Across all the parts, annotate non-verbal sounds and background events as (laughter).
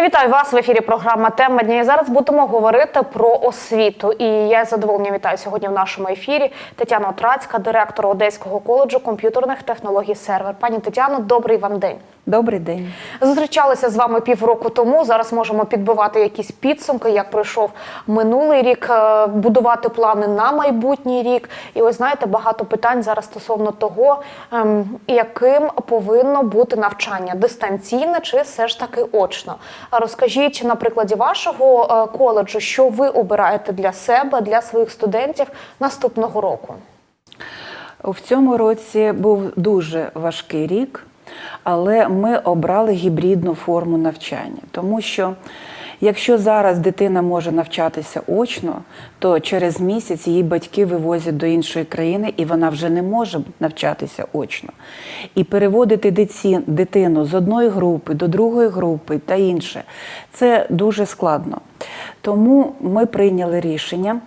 Вітаю вас в ефірі. Програма Тема дня. І зараз будемо говорити про освіту. І я з задоволенням вітаю сьогодні в нашому ефірі Тетяна Отрацька, директор Одеського коледжу комп'ютерних технологій сервер. Пані Тетяно, добрий вам день. Добрий день. Зустрічалися з вами півроку тому. Зараз можемо підбивати якісь підсумки, як пройшов минулий рік, е, будувати плани на майбутній рік. І ось знаєте, багато питань зараз стосовно того, ем, яким повинно бути навчання дистанційне чи все ж таки очно. Розкажіть на прикладі вашого е, коледжу, що ви обираєте для себе, для своїх студентів наступного року. В цьому році був дуже важкий рік, але ми обрали гібридну форму навчання, тому що якщо зараз дитина може навчатися очно, то через місяць її батьки вивозять до іншої країни, і вона вже не може навчатися очно. І переводити дитину з одної групи до другої групи та інше це дуже складно. Тому ми прийняли рішення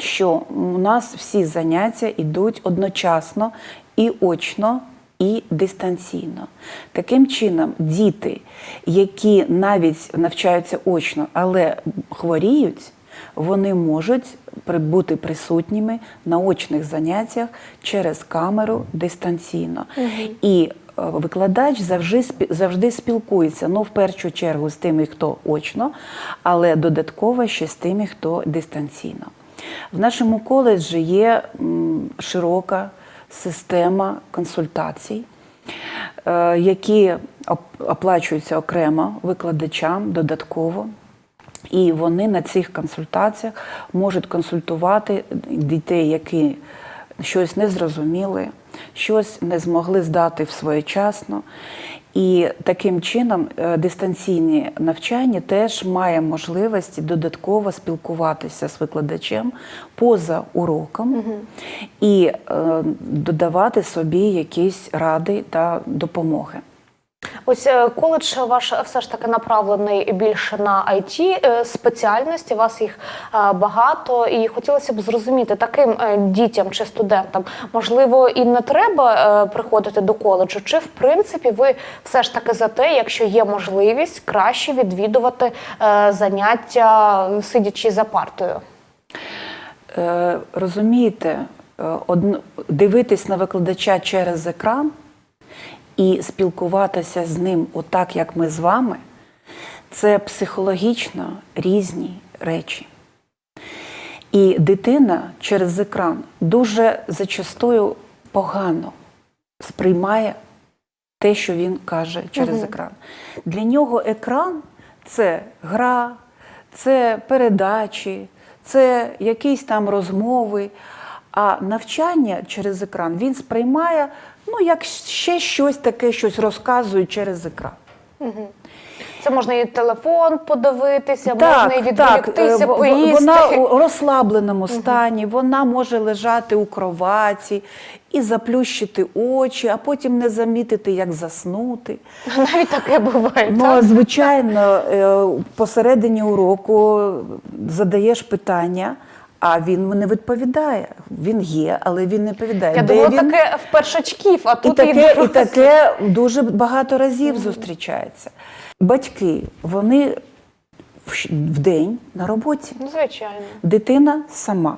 що у нас всі заняття йдуть одночасно і очно, і дистанційно. Таким чином, діти, які навіть навчаються очно, але хворіють, вони можуть бути присутніми на очних заняттях через камеру дистанційно. І е, викладач завжди завжди спілкується. Ну, в першу чергу з тими, хто очно, але додатково ще з тими, хто дистанційно. В нашому коледжі є широка система консультацій, е, які оплачуються окремо викладачам додатково. І вони на цих консультаціях можуть консультувати дітей, які щось не зрозуміли, щось не змогли здати своєчасно. І таким чином дистанційні дистанційне навчання теж має можливість додатково спілкуватися з викладачем поза уроком і е, додавати собі якісь ради та допомоги. Ось е, коледж ваш все ж таки направлений більше на it е, спеціальності. У вас їх е, багато, і хотілося б зрозуміти таким дітям чи студентам, можливо, і не треба приходити до коледжу, чи в принципі ви все ж таки за те, якщо є можливість, краще відвідувати заняття, сидячи за партою. Розумієте, дивитись на викладача через екран і спілкуватися з ним отак, як ми з вами, це психологічно різні речі. І дитина через екран дуже зачастую погано сприймає те, що він каже через екран. Для нього екран це гра, це передачі, це якісь там розмови. А навчання через екран він сприймає, ну, як ще щось таке, щось розказують через екран. Це можна і телефон подивитися, можна і е, відволіктися, в- поїсти. Вона у розслабленому стані, вона може лежати у кроваті і заплющити очі, а потім не замітити, як заснути. Навіть таке буває. Ну, так? звичайно, е, посередині уроку задаєш питання, а він не відповідає. Він є, але він не відповідає. Я Де думала, він? таке в першачків, а І таке, і таке дуже багато разів зустрічається. Батьки, вони в день на роботі. Ну, Звичайно. Дитина сама.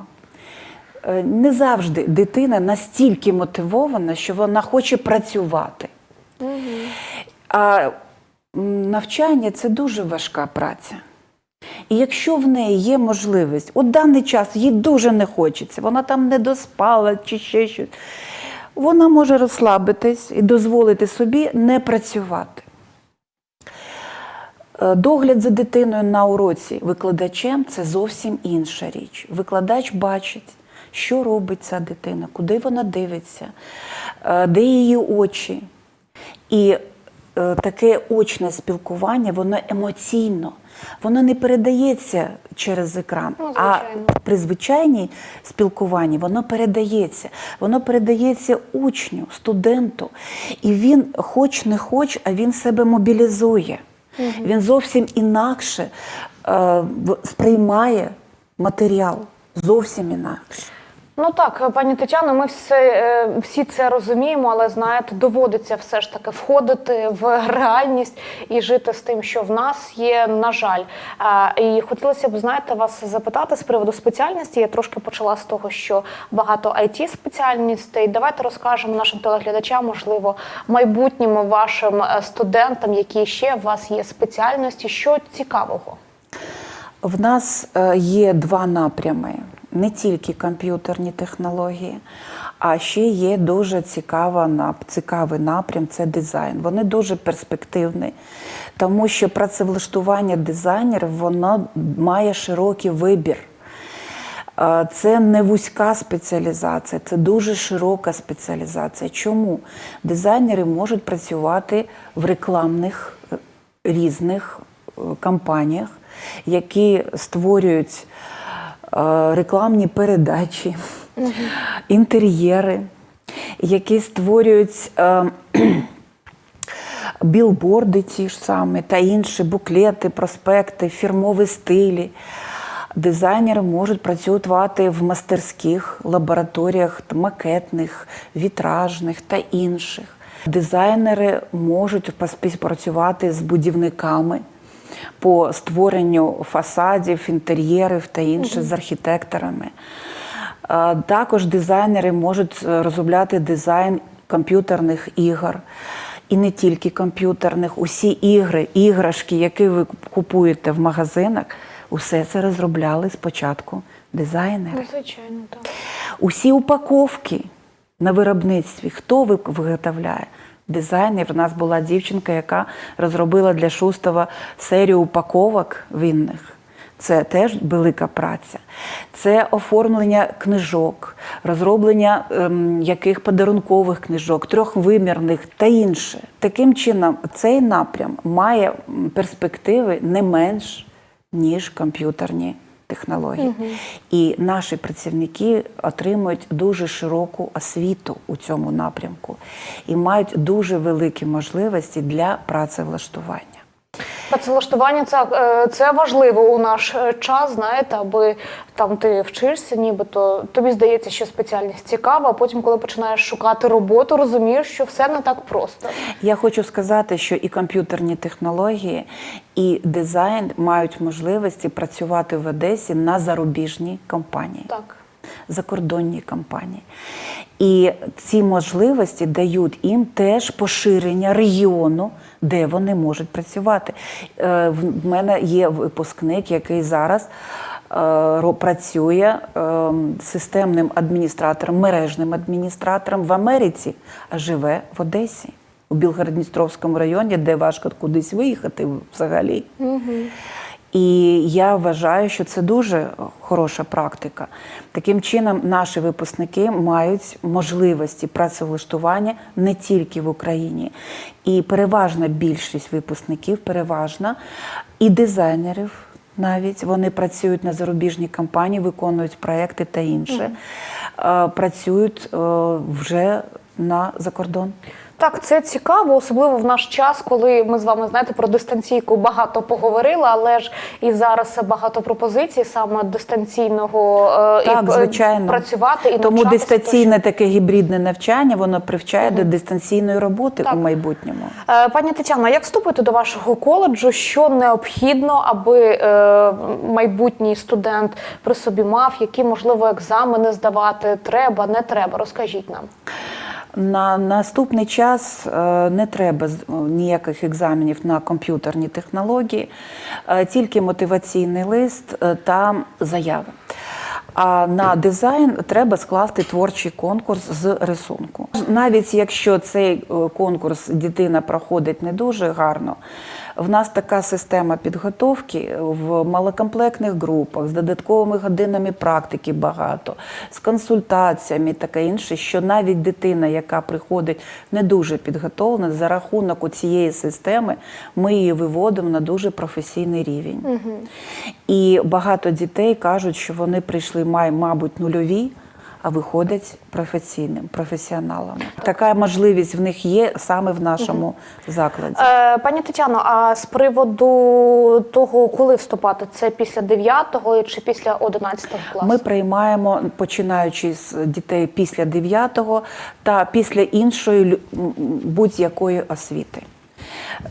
Е, Не завжди дитина настільки мотивована, що вона хоче працювати. А навчання це дуже важка праця. І якщо в неї є можливість, у даний час їй дуже не хочеться, вона там не доспала чи ще щось, вона може розслабитись і дозволити собі не працювати. Е, Догляд за дитиною на уроці викладачем це зовсім інша річ. Викладач бачить, що робить ця дитина, куди вона дивиться, е, де її очі. І е, таке очне спілкування, воно емоційно, воно не передається через екран. Ну, а при звичайній спілкуванні воно передається. Воно передається учню, студенту. І він, хоч не хоч, а він себе мобілізує. Він зовсім інакше е, сприймає матеріал. Зовсім інакше. Ну так, пані Тетяно, ми все, е, всі це розуміємо, але знаєте, доводиться все ж таки входити в (laughs) реальність і жити з тим, що в нас є, на жаль. Е, І хотілося б, знаєте, вас запитати з приводу спеціальності. Я трошки почала з того, що багато it спеціальностей. Давайте розкажемо нашим телеглядачам, можливо, майбутнім вашим е, студентам, які ще у вас є спеціальності, що цікавого. В нас е, є два напрями: не тільки комп'ютерні технології, а ще є дуже цікава, цікавий напрям це дизайн. Вони дуже перспективні, тому що працевлаштування дизайнерів воно має широкий вибір. Це не вузька спеціалізація, це дуже широка спеціалізація. Чому? Дизайнери можуть працювати в рекламних е, різних е, кампаніях, які створюють рекламні передачі, інтер'єри, які створюють. е, (clears throat) білборди ті ж самі та інші буклети, проспекти, фірмові стилі. Дизайнери можуть працювати в мастерських лабораторіях макетних, вітражних та інших. Дизайнери можуть поспівпрацювати з будівниками по створенню фасадів, інтер'єрів та інше з архітекторами. Також дизайнери можуть е, розробляти дизайн комп'ютерних ігор. І не тільки комп'ютерних, усі ігри, іграшки, які ви купуєте в магазинах, усе це розробляли спочатку дизайнери. Ну, звичайно, так. Усі упаковки на виробництві, хто виготовляє? Дизайнер. У нас була дівчинка, яка розробила для Шустова серію упаковок вінних. Це теж велика праця. Це оформлення книжок, розроблення ем, яких подарункових книжок, трьохвимірних та інше. Таким чином, цей напрям має перспективи не менш, ніж комп'ютерні технології. І наші працівники отримують дуже широку освіту у цьому напрямку і мають дуже великі можливості для працевлаштування. Працевлаштування це, е, це важливо у наш е, час, знаєте, аби там ти вчишся, нібито тобі здається, що спеціальність цікава, а потім, коли починаєш шукати роботу, розумієш, що все не так просто. Я хочу сказати, що і комп'ютерні технології, і дизайн мають можливості працювати в Одесі на зарубіжній компанії. Так. Закордонні компанії. І ці можливості дають їм теж поширення регіону, де вони можуть працювати. Е, В мене є випускник, який зараз е, працює е, системним адміністратором, мережним адміністратором в Америці, а живе в Одесі. У Білгород-Дністровському районі, де важко кудись виїхати взагалі. І я вважаю, що це дуже хороша практика. Таким чином, наші випускники мають можливості працевлаштування не тільки в Україні. І переважна більшість випускників, переважна і дизайнерів. Навіть вони працюють на зарубіжній компанії, виконують проекти та інше, Е, працюють е, вже на закордон. Так, це цікаво, особливо в наш час, коли ми з вами знаєте про дистанційку багато поговорили, але ж і зараз багато пропозицій саме дистанційного е, Так, і, е, звичайно. працювати і Тому дистанційне таке гібридне навчання воно привчає до дистанційної роботи Так. у майбутньому. Е, Пані Тетяна, як вступити до вашого коледжу? Що необхідно, аби майбутній студент при собі мав, які можливо екзамени здавати треба, не треба? Розкажіть нам. На наступний час е, не треба з- ніяких екзаменів на комп'ютерні технології, е, тільки мотиваційний лист е, та заяви. А на дизайн треба скласти творчий конкурс з рисунку. Навіть якщо цей е, конкурс дитина проходить не дуже гарно, в нас така система підготовки в малокомплектних групах з додатковими годинами практики багато, з консультаціями таке інше, що навіть дитина, яка приходить не дуже підготовлена, за рахунок цієї системи ми її виводимо на дуже професійний рівень. І багато дітей кажуть, що вони прийшли, мабуть, нульові. А виходять професійним, професіоналами. Така можливість в них є саме в нашому закладі. Е, пані Тетяно, а з приводу того, коли вступати, це після 9 чи після 11 класу? Ми приймаємо, починаючи з дітей після 9 та після іншої будь-якої освіти.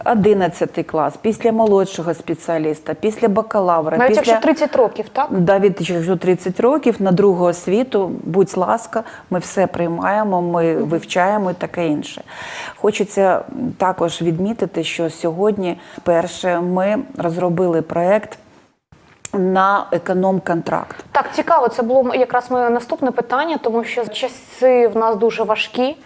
11 клас, після молодшого спеціаліста, після бакалавра, Навіть після якщо 30 років, так? Навіть якщо 30 років на другу освіту, будь ласка, ми все приймаємо, ми вивчаємо і таке інше. Хочеться також відмітити, що сьогодні перше, ми розробили проект на економ-контракт. Так, цікаво, це було якраз моє наступне питання, тому що часи в нас дуже важкі.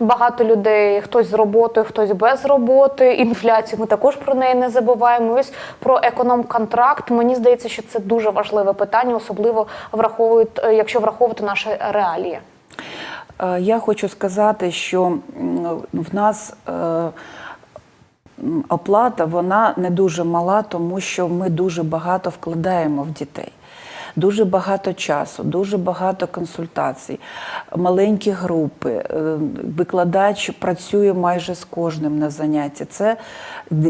Багато людей, хтось з роботою, хтось без роботи. Інфляцію ми також про неї не забуваємо. Ось про економ-контракт. Мені здається, що це дуже важливе питання, особливо враховують, е, якщо враховувати наші реалії. Е, Я хочу сказати, що в нас е, оплата вона не дуже мала, тому що ми дуже багато вкладаємо в дітей. Дуже багато часу, дуже багато консультацій, маленькі групи. е, Викладач працює майже з кожним на занятті. Це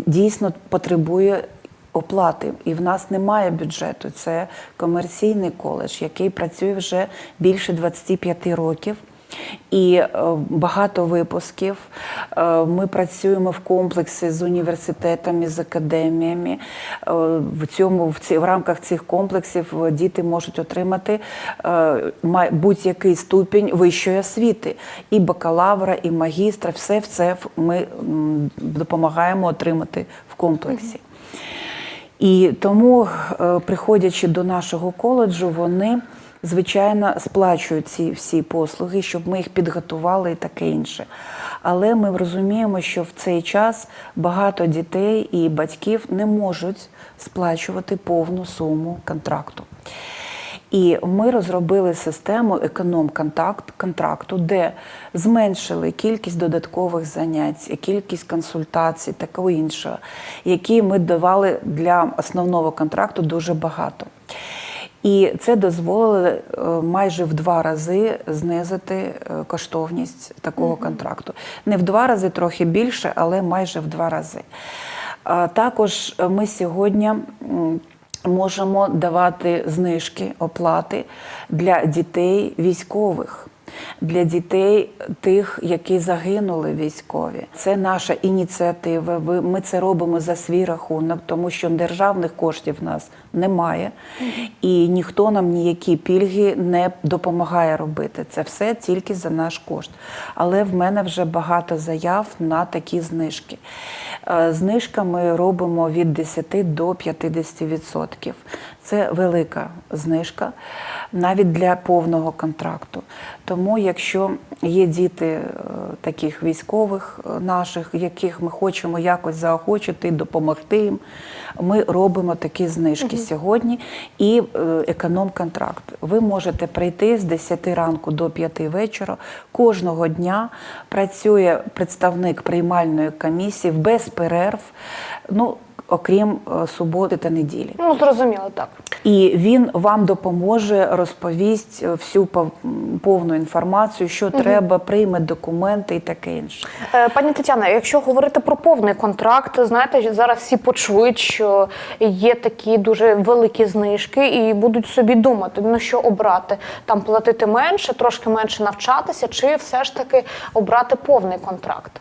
дійсно потребує оплати. І в нас немає бюджету. Це комерційний коледж, який працює вже більше 25 років. І е, багато випусків. Е, Ми працюємо в комплексі з університетами, з академіями. Е, В цьому в, ці, в рамках цих комплексів діти можуть отримати будь-який ступінь вищої освіти, і бакалавра, і магістра. Все в це ми допомагаємо отримати в комплексі. І тому, приходячи до нашого коледжу, вони звичайно сплачують ці всі послуги, щоб ми їх підготували і таке інше. Але ми розуміємо, що в цей час багато дітей і батьків не можуть сплачувати повну суму контракту. І ми розробили систему економ-контакт контракту, де зменшили кількість додаткових занять, кількість консультацій, такого іншого, які ми давали для основного контракту дуже багато. І це дозволило е, майже в два рази знизити е, коштовність такого контракту. Не в два рази, трохи більше, але майже в два рази. Також ми сьогодні можемо давати знижки, оплати для дітей військових. Для дітей тих, які загинули військові, це наша ініціатива. Ми це робимо за свій рахунок, тому що державних коштів в нас немає, і ніхто нам ніякі пільги не допомагає робити. Це все тільки за наш кошт. Але в мене вже багато заяв на такі знижки. Е, Знижка ми робимо від 10 до 50%. Це велика знижка навіть для повного контракту. Тому, якщо є діти е, таких військових е, наших, яких ми хочемо якось заохочити, допомогти їм, ми робимо такі знижки сьогодні і е, економ-контракт. Ви можете прийти з 10 ранку до 5 вечора. Кожного дня працює представник приймальної комісії без перерв, ну окрім е, суботи та неділі. Ну зрозуміло, так. І він вам допоможе, розповість е, всю пов- повну інформацію, що треба, прийме документи і таке інше. Е, Пані Тетяна, якщо говорити про повний контракт, знаєте, зараз всі почують, що є такі дуже великі знижки, і будуть собі думати, ну що обрати там платити менше, трошки менше навчатися, чи все ж таки обрати повний контракт.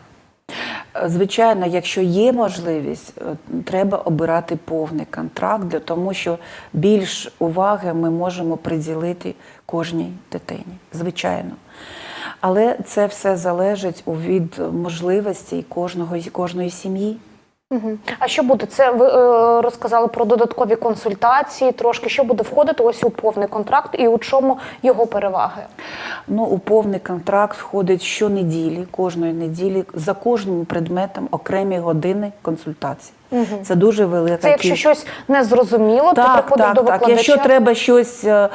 Звичайно, якщо є можливість, е, треба обирати повний контракт, для тому що більш уваги ми можемо приділити кожній дитині. Звичайно. Але це все залежить від можливостей кожного кожної сім'ї. А що буде? Це ви е, розказали про додаткові консультації. Трошки що буде входити ось у повний контракт, і у чому його переваги? Ну, у повний контракт входить щонеділі, кожної неділі, за кожним предметом окремі години консультацій. Це дуже велика Це якщо щось незрозуміло, ти так, приходиш так, до так. Якщо треба щось е,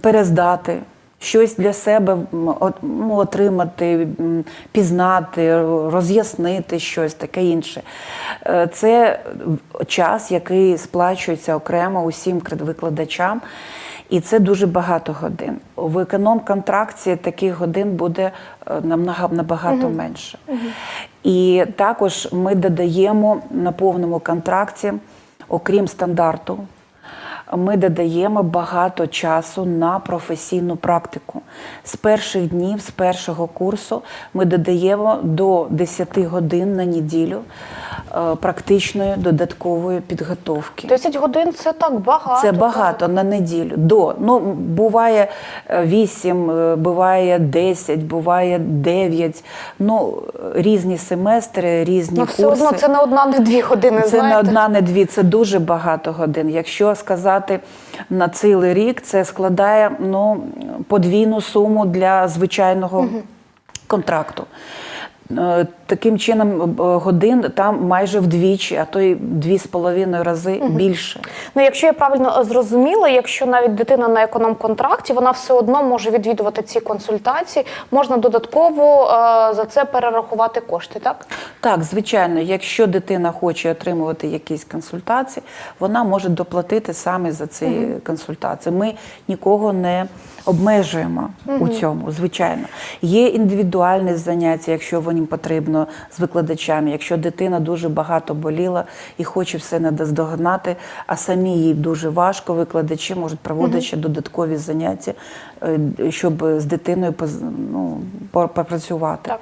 перездати, щось для себе ну, отримати, пізнати, роз'яснити щось таке інше. Е, Це час, який сплачується окремо усім викладачам. І це дуже багато годин. В економ-контракті таких годин буде е, набагато менше. І також ми додаємо на повному контракті, окрім стандарту, ми додаємо багато часу на професійну практику. З перших днів, з першого курсу, ми додаємо до 10 годин на неділю практичної додаткової підготовки. 10 годин це так багато. Це багато на неділю. До ну буває 8, буває 10, буває 9. Ну різні семестри, різні Ну, все курси. одно це не одна, не дві години. Це знаєте? не одна, не дві, це дуже багато годин. Якщо сказати на цілий рік, це складає ну, подвійну суму для звичайного контракту. Е, Таким чином, е, годин там майже вдвічі, а то й дві з половиною рази більше. Ну, якщо я правильно е, зрозуміла, якщо навіть дитина на економ-контракті, вона все одно може відвідувати ці консультації, можна додатково е, за це перерахувати кошти, так? Так, звичайно, якщо дитина хоче отримувати якісь консультації, вона може доплатити саме за ці консультації. Ми нікого не обмежуємо у цьому, звичайно. Є індивідуальні заняття, якщо воно потрібно з викладачами. Якщо дитина дуже багато боліла і хоче все наздогнати, а самі їй дуже важко, викладачі можуть проводити ще додаткові заняття, щоб з дитиною ну, попрацювати. Так,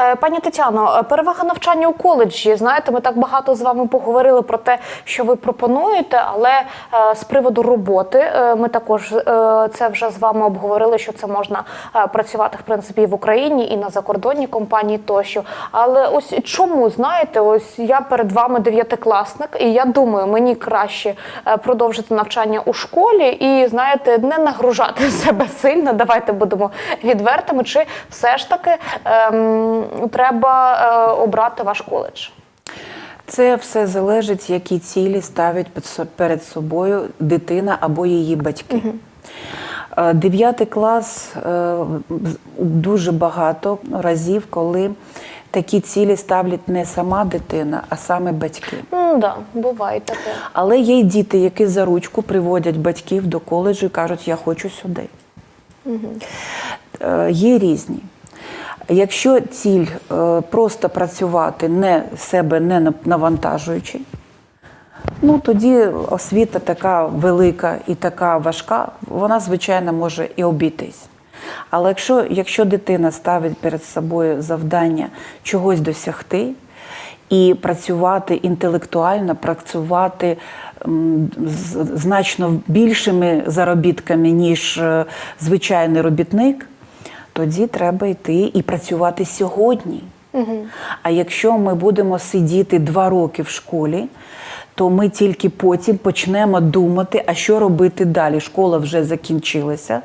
Е, пані Тетяно, е, перевага навчання у коледжі. Знаєте, ми так багато з вами поговорили про те, що ви пропонуєте, але е, з приводу роботи е, ми також е, це вже з вами обговорили, що це можна е, працювати в принципі і в Україні, і на закордонній компанії тощо. Але ось чому знаєте, ось я перед вами дев'ятикласник, і я думаю, мені краще е, продовжити навчання у школі і знаєте, не нагружати (laughs) себе сильно. Давайте будемо відвертими. Чи все ж таки ем, треба е, обрати ваш коледж? Це все залежить, які цілі ставить перед собою дитина або її батьки. Е, Дев'ятий клас е, дуже багато разів, коли такі цілі ставлять не сама дитина, а саме батьки. Ну да, буває таке. Але є й діти, які за ручку приводять батьків до коледжу і кажуть, я хочу сюди. Е, Є різні. Якщо ціль е, просто працювати, не себе не навантажуючи, ну тоді освіта така велика і така важка, вона, звичайно, може і обійтись. Але якщо, якщо дитина ставить перед собою завдання чогось досягти і працювати інтелектуально, працювати з значно більшими заробітками, ніж е, звичайний робітник, тоді треба йти і працювати сьогодні. А якщо ми будемо сидіти два роки в школі, то ми тільки потім почнемо думати, а що робити далі. Школа вже закінчилася.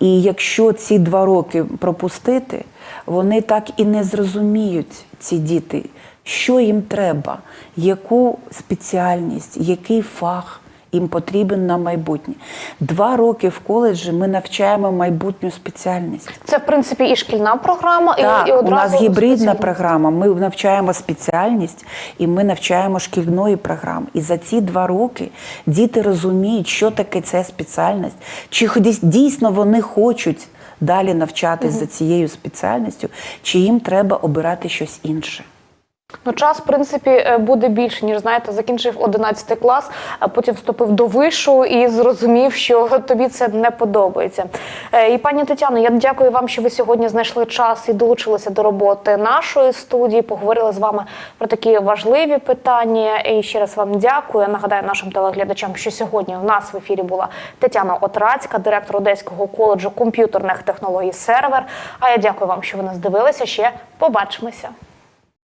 І якщо ці два роки пропустити, вони так і не зрозуміють, ці діти, що їм треба, яку спеціальність, який фах їм потрібен на майбутнє. Два роки в коледжі ми навчаємо майбутню спеціальність. Це в принципі і шкільна програма, Так, і, і у нас гібридна програма. Ми навчаємо спеціальність і ми навчаємо шкільної програми. І за ці два роки діти розуміють, що таке ця спеціальність, чи дійсно вони хочуть далі навчатись за цією спеціальністю, чи їм треба обирати щось інше. Ну, час, в принципі, е, буде більше, ніж знаєте, закінчив 11 клас, а потім вступив до вишу і зрозумів, що (laughs) тобі це не подобається. Е, І пані Тетяно, я дякую вам, що ви сьогодні знайшли час і долучилися до роботи нашої студії. Поговорили з вами про такі важливі питання. І ще раз вам дякую. Нагадаю нашим телеглядачам, що сьогодні у нас в ефірі була Тетяна Отрацька, директор Одеського коледжу комп'ютерних технологій сервер. А я дякую вам, що ви нас дивилися. Ще побачимося.